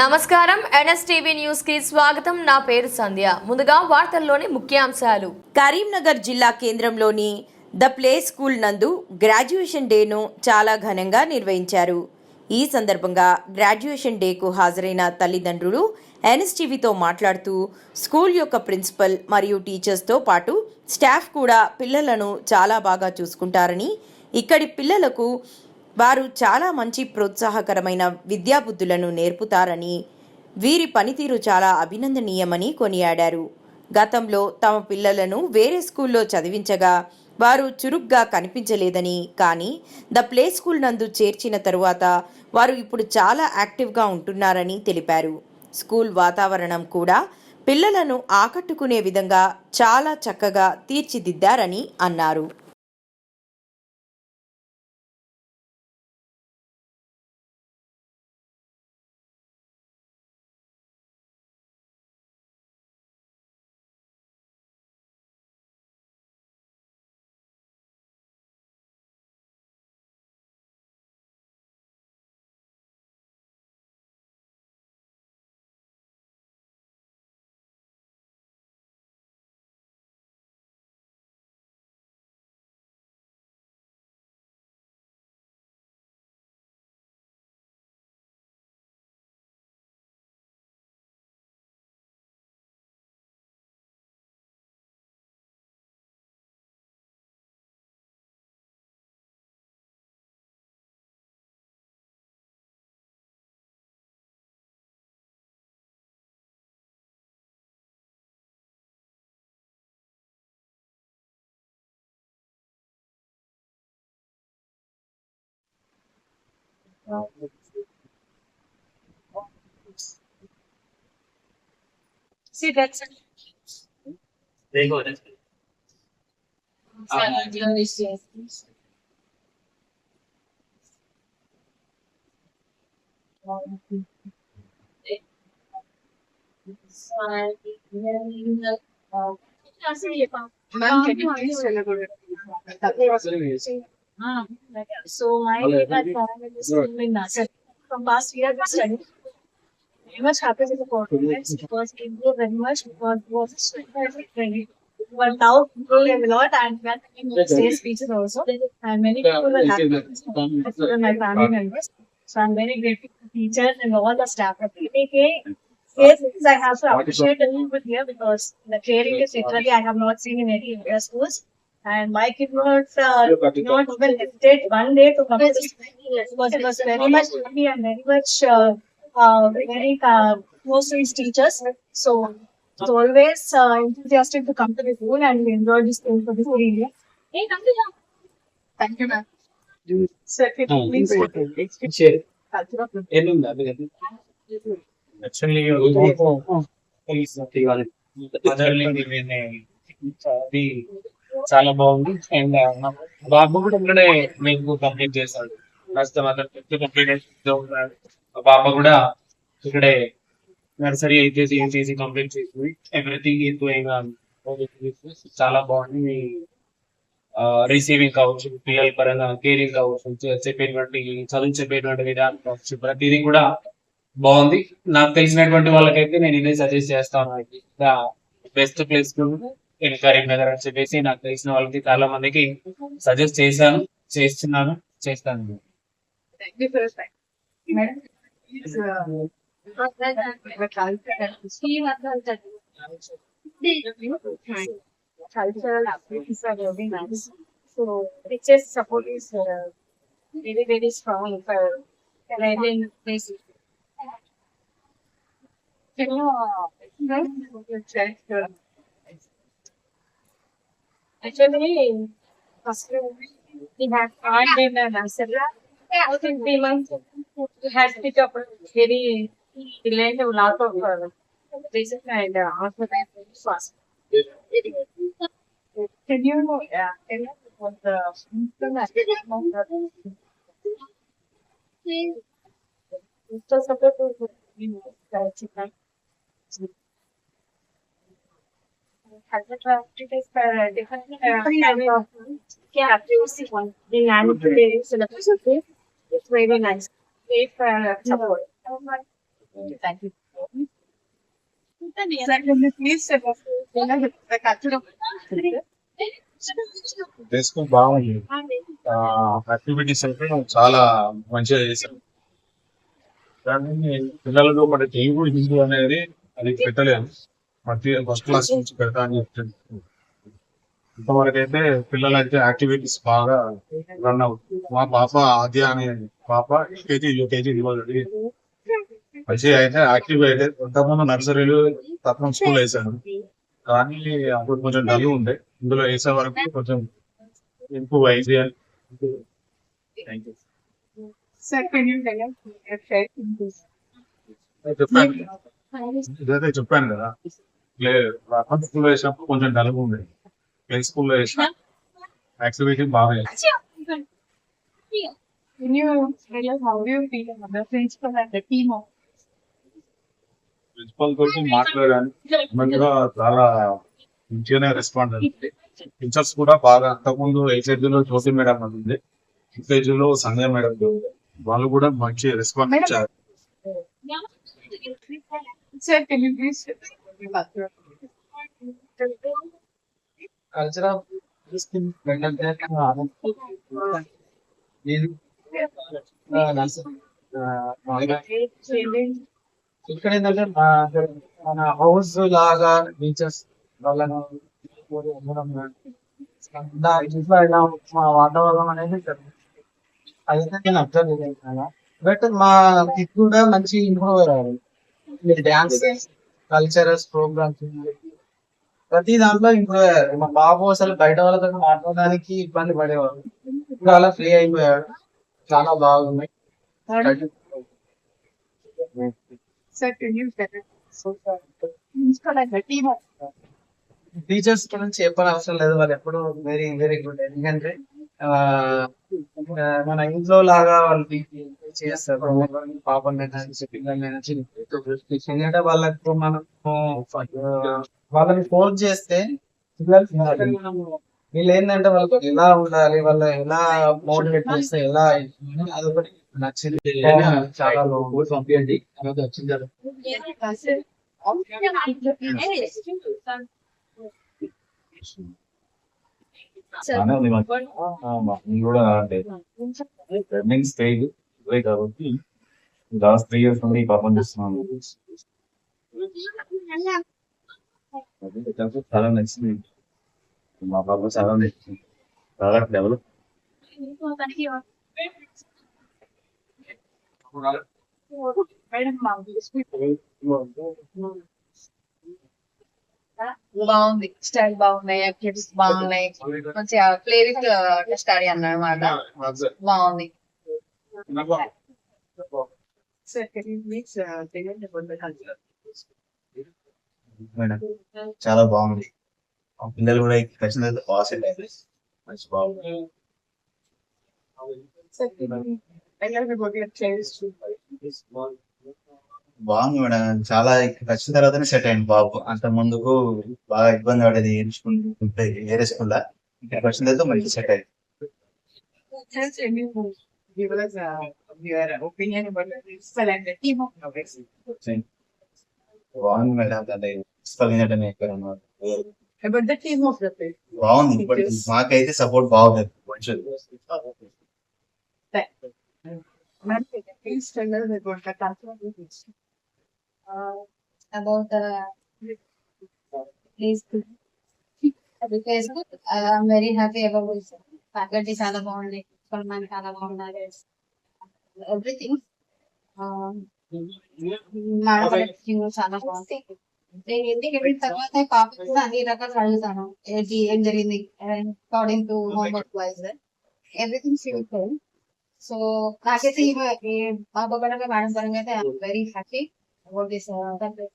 నమస్కారం. ఎన్ఎస్టీవీ న్యూస్కి స్వాగతం. నా పేరు సంధ్య. ముందుగా వార్తల్లోని ముఖ్యాంశాలు. కరీంనగర్ జిల్లా కేంద్రంలోని ద ప్లే స్కూల్ నందు గ్రాడ్యుయేషన్ డేను చాలా ఘనంగా నిర్వహించారు. ఈ సందర్భంగా గ్రాడ్యుయేషన్ డేకు హాజరైన తల్లిదండ్రులు ఎన్ఎస్టీవీతో మాట్లాడుతూ స్కూల్ యొక్క ప్రిన్సిపల్ మరియు టీచర్స్తో పాటు స్టాఫ్ కూడా పిల్లలను చాలా బాగా చూసుకుంటారని ఇక్కడి పిల్లలకు వారు చాలా మంచి ప్రోత్సాహకరమైన విద్యాబుద్ధులను నేర్పుతారని వీరి పనితీరు చాలా అభినందనీయమని కొనియాడారు. గతంలో తమ పిల్లలను వేరే స్కూల్లో చదివించగా వారు చురుగ్గా కనిపించలేదని కానీ ద ప్లే స్కూల్ నందు చేర్చిన తరువాత వారు ఇప్పుడు చాలా యాక్టివ్గా ఉంటున్నారని తెలిపారు. స్కూల్ వాతావరణం కూడా పిల్లలను ఆకట్టుకునే విధంగా చాలా చక్కగా తీర్చిదిద్దారని అన్నారు. See, that's a. There you go. That's it. Um, Ma'am, can you please elaborate? That was- so my Hello, my everybody. family is still in Nasir. From past year we studied. Very much happy with the performance because it grew very much because it was very training. But now growing a lot and we are taking stage speeches also. And many people were happy with this performance, even my family members. So I'm very grateful to teachers and all the staff. At PTK, Yes, I have to appreciate a little bit here because the caring is literally I have not seen in any India schools. And my kid was uh, not well rested one day to come. Because he was very much happy and very much uh, uh, very uh, close to his teachers. So he's always uh, enthusiastic to come to the school and we enjoyed this school for this three years. Hey, come to you. Thank you, ma'am. Sir, can you please Actually, also, please, other language, the చాలా బాగుంది. And బాబు కూడా ఇక్కడే మీకు complete చేశాడు. ప్రస్తుతం అతను fifth complete బాబు కూడా ఇక్కడే నర్సరీ అయితేసి చేసి కంప్లీట్ చేసింది. ఎవ్రీథింగ్ ఈజ్ గోయింగ్ చాలా బాగుంది. మీ రిసీవింగ్ కావచ్చు పిల్లల పరంగా కేరింగ్ కావచ్చు చెప్పేటువంటి చదువు చెప్పేటువంటి విధానం కావచ్చు ప్రతిదీ కూడా బాగుంది. నాకు తెలిసినటువంటి వాళ్ళకైతే నేను ఇదే సజెస్ట్ చేస్తాను. బెస్ట్ ప్లేస్ ఇన్ కరీంనగర్ అని చెప్పేసి నాకు తెలిసిన వాళ్ళకి చాలా మందికి సజెస్ట్ చేశాను చేస్తున్నాను చేస్తాను Thank you for your time. Madam, please, uh, cultural activities are very nice. So, teachers support is uh, very, very strong for learning basic. Can you, uh, check, uh, Actually, we have earned in a nursery. I think three months we had picked up a very delayed a lot of uh, and uh, also very fast. Can you know, yeah, can you what the Just to you know, the chicken. Cultural activities for different uh, kind of yeah, activities one in annual syllabus. It's very nice. Great for support. Thank you. Sir, can you please tell us the culture of day school బాగుంది activities అయితే చాలా మంచిగా చేశారు కానీ పిల్లలకు మన తెలుగు హిందీ అనేది అది పెట్టలేదు ప్రతి ఫస్ట్ క్లాస్ నుంచి పెడతా అని చెప్తుంది ఇంతవరకు అయితే పిల్లలైతే యాక్టివిటీస్ బాగా రన్ అవుతుంది మా పాప ఆద్య అనే పాప ఎల్కేజీ యూకేజీ ఇవ్వాలి మంచిగా అయితే యాక్టివ్ అయితే ఇంతకుముందు నర్సరీలు తప్పని స్కూల్ వేసాను కానీ అప్పుడు కొంచెం డల్ ఉండే. ఇందులో వేసే వరకు కొంచెం ఇంప్రూవ్ అయింది అని. Thank you? చెప్పాను ఇదైతే చెప్పాను కదా. స్కూల్లో వేసినప్పుడు కొంచెం డల్గా ఉంది ప్లే స్కూల్లో వేసిన యాక్టివిటీ బాగా చేశాను. Can you tell us how do you feel about the principal and the team? Of principal తోటి మాట్లాడాను. మంచిగా చాలా మంచిగానే రెస్పాండ్ అయింది. టీచర్స్ కూడా బాగా అంతకుముందు ఎల్కేజీ లో జ్యోతి మేడం అని ఉంది. యూకేజీ లో సంజయ్ మేడం. వాళ్ళు కూడా మంచి రెస్పాన్స్ ఇచ్చారు. Sir, కల్చరల్ ఏంటంటే ఇక్కడ ఏంటంటే మన హౌస్ లాగా బీచెస్ వాళ్ళను ఇంట్లో ఇలా మా వాతావరణం అనేది అదైతే నేను అబ్జర్వ్ చేయలేదు బట్ మా కిడ్ కూడా మంచి ఇంప్రూవ్ అయ్యారు. మీరు డాన్స్ కల్చరల్స్ ప్రోగ్రామ్స్ ప్రతి దాంట్లో అయ్యారు మా బాబు అసలు బయట వాళ్ళతో మాట్లాడడానికి ఇబ్బంది పడేవాడు ఇప్పుడు అలా ఫ్రీ అయిపోయాడు. చాలా బాగుంది టీచర్స్ గురించి చెప్పని అవసరం లేదు. వాళ్ళు ఎప్పుడు వెరీ వెరీ గుడ్ ఎందుకంటే మన ఇంట్లో లాగా వాళ్ళు చేస్తారు. ఎందుకంటే వాళ్ళకు మనం వాళ్ళని ఫోర్స్ చేస్తే. వీళ్ళు ఏంటంటే వాళ్ళకి ఎలా ఉండాలి వాళ్ళు ఎలా మోటివేట్ చేస్తే ఎలా అదొకటి నచ్చింది. చాలా. పంపించండి వచ్చింది కూడా అంటే స్టేజ్ ఇదే కాబట్టి లాస్ట్ త్రీ ఇయర్స్ నుండి పర్ఫార్మ్ చేస్తున్నాను. చాలా నచ్చింది. మా పాప చాలా నచ్చింది. చాలా డెవలప్. బాగుంది. స్టైల్ బాగున్నాయి యాక్టివిటీస్ బాగున్నాయి. మంచిగా ప్లే విత్ స్టడీ అన్నమాట బాగుంది. Sir, can you please uh, tell madam చాలా బాగుంది. ఆ పిల్లలు కూడా ఖచ్చితంగా పాస్ అయ్యారు మంచి బాగుంది. బాగుంది మేడం. చాలా వచ్చిన తర్వాతనే సెట్ అయింది బాబు. అంత ముందుకు బాగా ఇబ్బంది పడేది ఏడ్చుకుంటూ ఏరేసుకుందా స్కూల్ ఇక్కడికి వచ్చిన తర్వాత మంచి సెట్ అయింది. give us uh, your opinion about the principal and the team of Novex? బాగుంది మేడం అంటే ప్రిన్సిపల్ ఏంటంటే ఇక్కడ ఉన్నారు. About the team of the place. బాగుంది ఇప్పుడు మాకైతే సపోర్ట్ బాగుంది కొంచెం Ma'am, can you please tell us about the culture of the place? About please because I'm very happy about faculty చాలా బాగుంది ప్రిన్సిపల్ చాలా బాగున్నారు ఎవ్రీథింగ్ మేడం చాలా బాగుంది నేను ఇంటికి వెళ్ళిన తర్వాత పాప కూడా అన్ని రకాలు అడుగుతాను ఏంటి ఏం జరిగింది according to homework wise everything simple so నాకైతే ఈ ఈ పాప పరంగా మేడం పరంగా అయితే I'm very happy about this uh, country.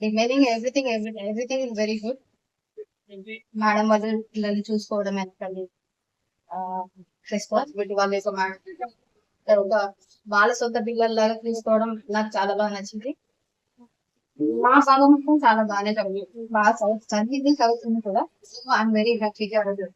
Remaining everything, every, everything is very good. Madam వాళ్ళు పిల్లల్ని చూసుకోవడం ఎంతది రెస్పాన్సిబిలిటీ వాళ్ళు ఒక మేడం ఒక వాళ్ళ సొంత పిల్లల్లాగా తీసుకోవడం నాకు చాలా బాగా నచ్చింది. మా భాగం మొత్తం చాలా బాగానే చదివి బాగా చదువు చదివింది చదువుతుంది కూడా. సో ఐఎమ్ వెరీ హ్యాపీగా పిల్లలు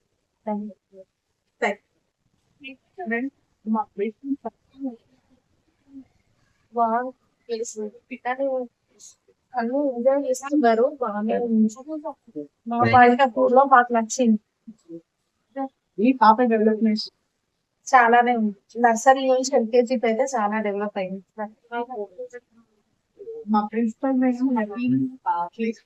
అన్ని ఎంజాయ్ చేస్తున్నారు. బాగానే మా బయట లో మాకు నచ్చింది. ఈ పాప డెవలప్మెంట్ చాలానే ఉంది నర్సరీ నుంచి ఎల్కేజీ అయితే చాలా డెవలప్ అయింది మా principal madam happy place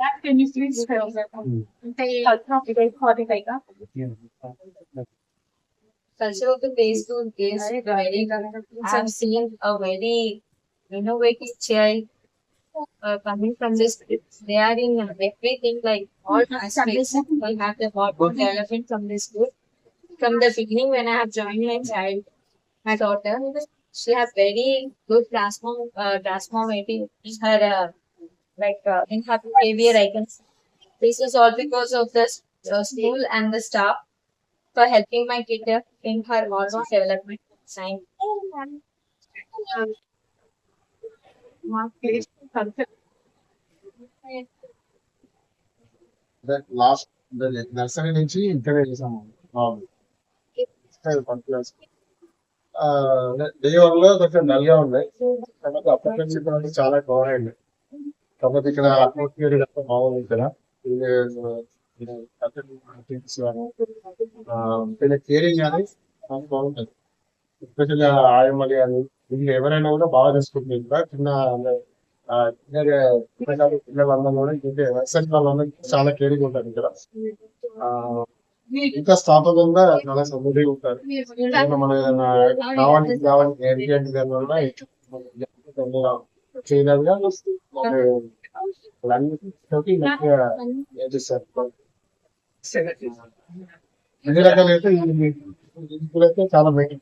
That can you please tell them? They are not very qualified. culture of the play school is very I've seen a very innovative child uh, coming from this, they are in uh, everything like all aspects. I have the lot development from this group. From the beginning, when I have joined my child, my daughter, she has very good transform, uh, transformative in her, uh, like uh, in her behavior. I can. See. This is all because of the uh, school and the staff for helping my daughter in her hormone development. Sign. Um, please. Last nursery నుంచి inter చేసాము. Day వన్లో కొంచెం డల్గా ఉన్నాయి కాబట్టి అప్పటి నుంచి చాలా కవర్ కాబట్టి ఇక్కడ అట్మాస్ఫియర్ బాగుంది ఇక్కడ. కేరింగ్ కానీ చాలా బాగుంటుంది. ఎస్పెషల్గా ఆయమ్మలి కానీ వీళ్ళు ఎవరైనా కూడా బాగా చూసుకుంటుంది ఇంకా చిన్న పిల్లలు పిల్లలందరూ ఇంకా వాళ్ళందరూ చాలా కేరింగ్ ఉంటారు ఇక్కడ ఆ, ఇంకా స్థాపకంగా చాలా సమృద్ధిగా ఉంటారు మనం ఏదైనా కావాలి కావాలి ఏంటి అన్ని రకాలైతే చాలా మెయిన్